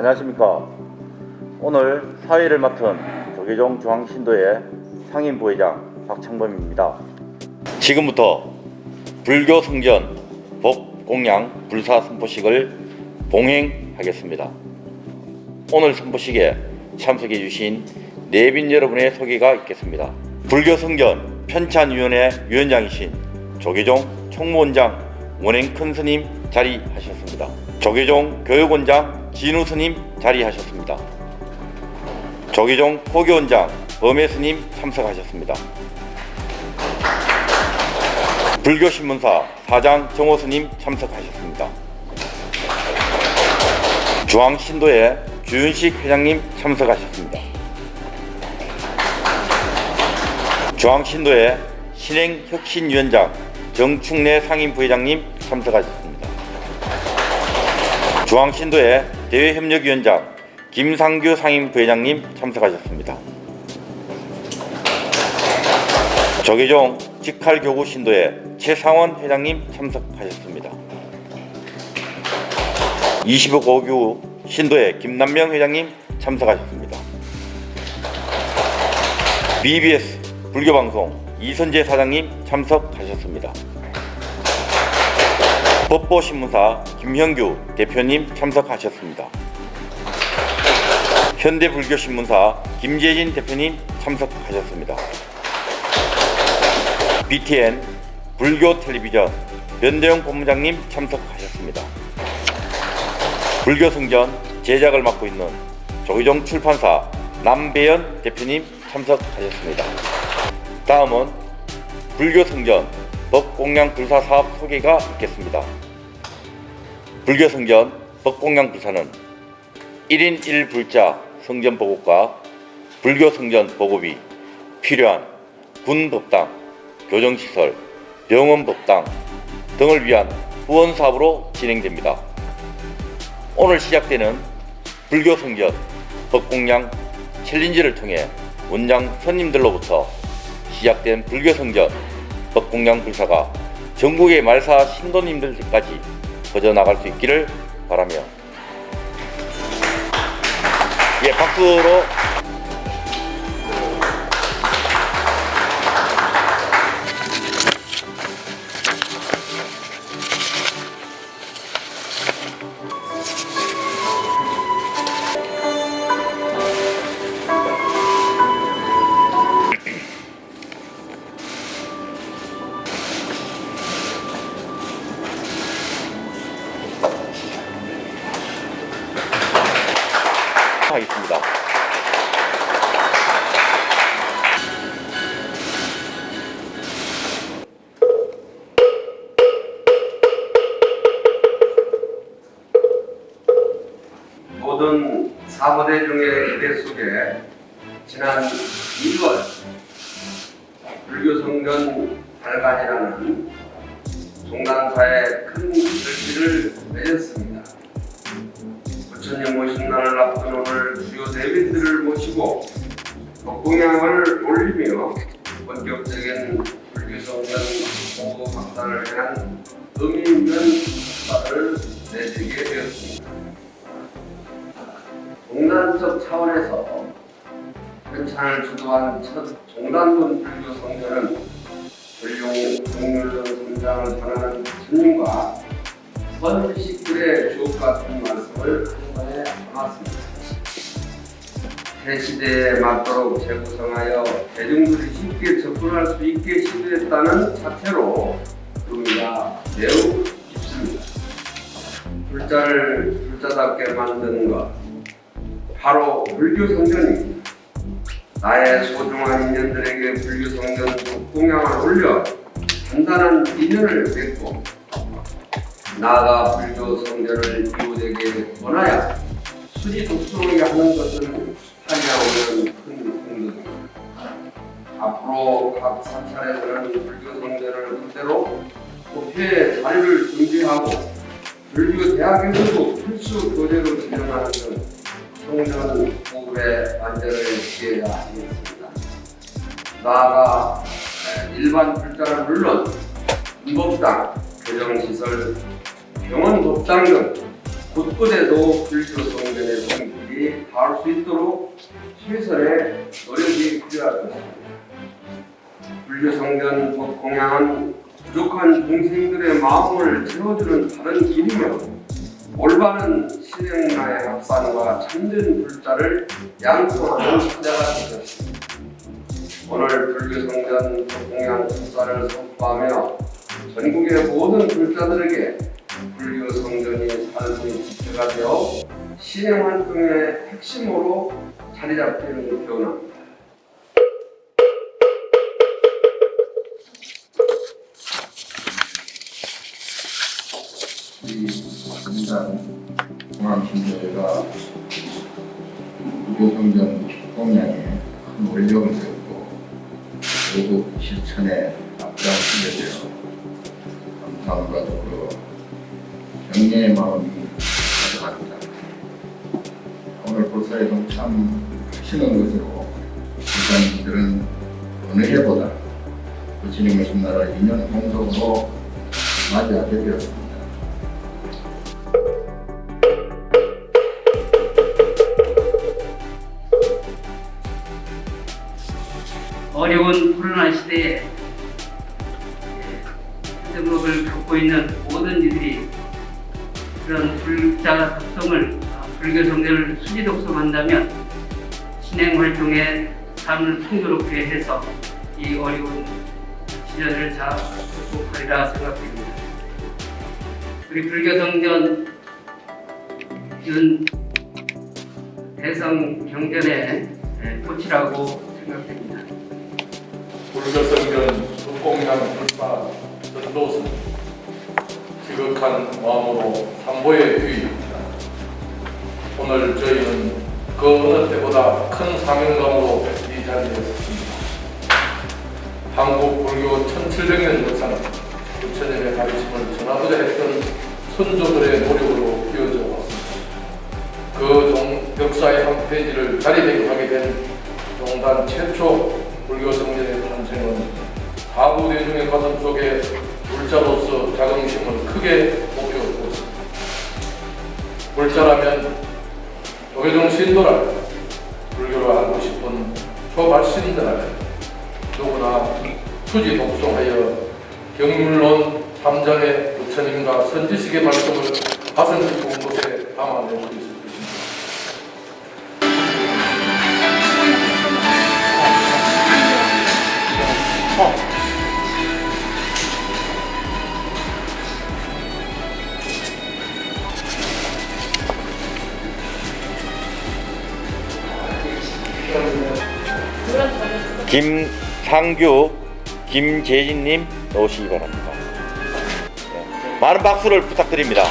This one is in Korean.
안녕하십니까. 오늘 사회를 맡은 조계종 중앙신도의 상임부회장 박창범입니다. 지금부터 불교 성전 법 공양 불사 선포식을 봉행하겠습니다. 오늘 선포식에 참석해 주신 내빈 여러분의 소개가 있겠습니다. 불교 성전 편찬위원회 위원장이신 조계종 총무원장 원행 큰 스님 자리하셨습니다. 조계종 교육원장 진우 스님 자리하셨습니다. 조계종 포교원장 범혜 스님 참석하셨습니다. 불교신문사 사장 정호 스님 참석하셨습니다. 중앙신도의 주윤식 회장님 참석하셨습니다. 중앙신도의 신행혁신위원장 정충래 상임부회장님 참석하셨습니다. 중앙신도의 대외협력위원장 김상규 상임부회장님 참석하셨습니다. 조계종 직할교구 신도의 최상원 회장님 참석하셨습니다. 25고교 신도의 김남명 회장님 참석하셨습니다. BBS 불교방송 이선재 사장님 참석하셨습니다. 법보신문사 김형규 대표님 참석하셨습니다. 현대불교신문사 김재진 대표님 참석하셨습니다. BTN 불교텔레비전 변대영 본부장님 참석하셨습니다. 불교성전 제작을 맡고 있는 조기종 출판사 남배연 대표님 참석하셨습니다. 다음은 불교성전 법공양 불사 사업 소개가 있겠습니다. 불교 성전 법공양 불사는 1인 1불자 성전 보급과 불교 성전 보급이 필요한 군법당, 교정시설, 병원법당 등을 위한 후원 사업으로 진행됩니다. 오늘 시작되는 불교 성전 법공양 챌린지를 통해 원장 손님들로부터 시작된 불교 성전 법공양 불사가 전국의 말사 신도님들까지 퍼져나갈 수 있기를 바라며. 예 박수로 하겠습니다. 모든 사무대중의 기대 속에 지난 2월 불교성전 발간이라는 종단사에 큰 글씨를 내렸습니다. 부처님 모신 날을 앞둔 오늘 주요 대비들을 모시고 법공양을 올리며 본격적인 불교성전 보호 확산을 위한 의미 있는 수사를 내드리게 되었습니다. 종단적 차원에서 편찬을 주도한 첫 종단군 불교 성전은 전용 동률론 성장을 전하는 스님과 선지식들의 주옥 같은 말씀을 새 시대에 맞도록 재구성하여 대중들이 쉽게 접근할 수 있게 시도했다는 자체로 의미가 매우 깊습니다. 불자를 불자답게 만드는 것 바로 불교 성전입니다. 나의 소중한 인연들에게 불교 성전 공양을 올려 단단한 인연을 맺고 나아가 불교 성전을 이웃에게 권하여 수지 독성하게 하는 것은 하리라오는 큰 공덕입니다. 앞으로 각 사찰에서는 불교 성전을 그대로 도표에 자리를 준비하고 불교 대학에서도 필수 교재로 진행하는 등 성전 보급의 안전을 지켜야 하겠습니다. 나아가 에, 일반 불자는 물론 문법당, 교정시설, 병원 법당 등 곳곳에도 불교 성전의 성 길이 닿을 수 있도록 최선의 노력이 것입니다. 불교 성전 법공양은 부족한 동생들의 마음을 채워주는 다른 길이며 올바른 신행문화의 합산과 참된 불자를 양성하는 자가 되셨습니다. 오늘 불교 성전 공양 축사를 선포하며 전국의 모든 불자들에게 불교 성전이 삶의 지체가 되어 신행 활동의 핵심으로 자리 잡기를 기원합니다. 이 성장 공항신조회가 유교성전 공양에 큰 원력을 세우고 모두 실천에 앞장서게 되어 감사함과 더불어 경례의 마음이 사에 동참하시는 것으로 일반인들은 어느 해보다 부처님의 신나라 인연 공덕으로 맞이하게 되었습니다. 어려운 코로나 시대에 등록을 갖고 있는 모든 이들이 그런 불자 독성을 아, 불교 성전을 수지 독성한다면 신행 활동에 삶을 풍요롭게 해서 이 어려운 시절을 잘 극복하리라 생각됩니다. 우리 불교 성전은 대성 경전의 꽃이라고 생각됩니다. 불교 성전 국공양 불사 전도선 지극한 마음으로 삼보에 귀입니다. 오늘 저희는 그 어느 때보다 큰 사명감으로 이 자리에 섰습니다. 한국 불교 1700년 역사는 부처님의 가르침을 전하고자 했던 선조들의 노력으로 이어져 왔습니다. 그 종- 역사의 한 페이지를 자리대게 하게 된 종단 최초 불교 성전의 탄생은 사부대중의 가슴 속에 불자로서 자긍심을 크게 목표했습니다. 불자라면 도교종 신도라면 불교를 알고 싶은 초발신들라면 누구나 수지 독송하여 경물론 삼장의 부처님과 선지식의 말씀을 가슴 깊은 곳에 담아낼 수 있을 것입니다. 김상규, 김재진님 나오시기 바랍니다. 네. 많은 박수를 부탁드립니다.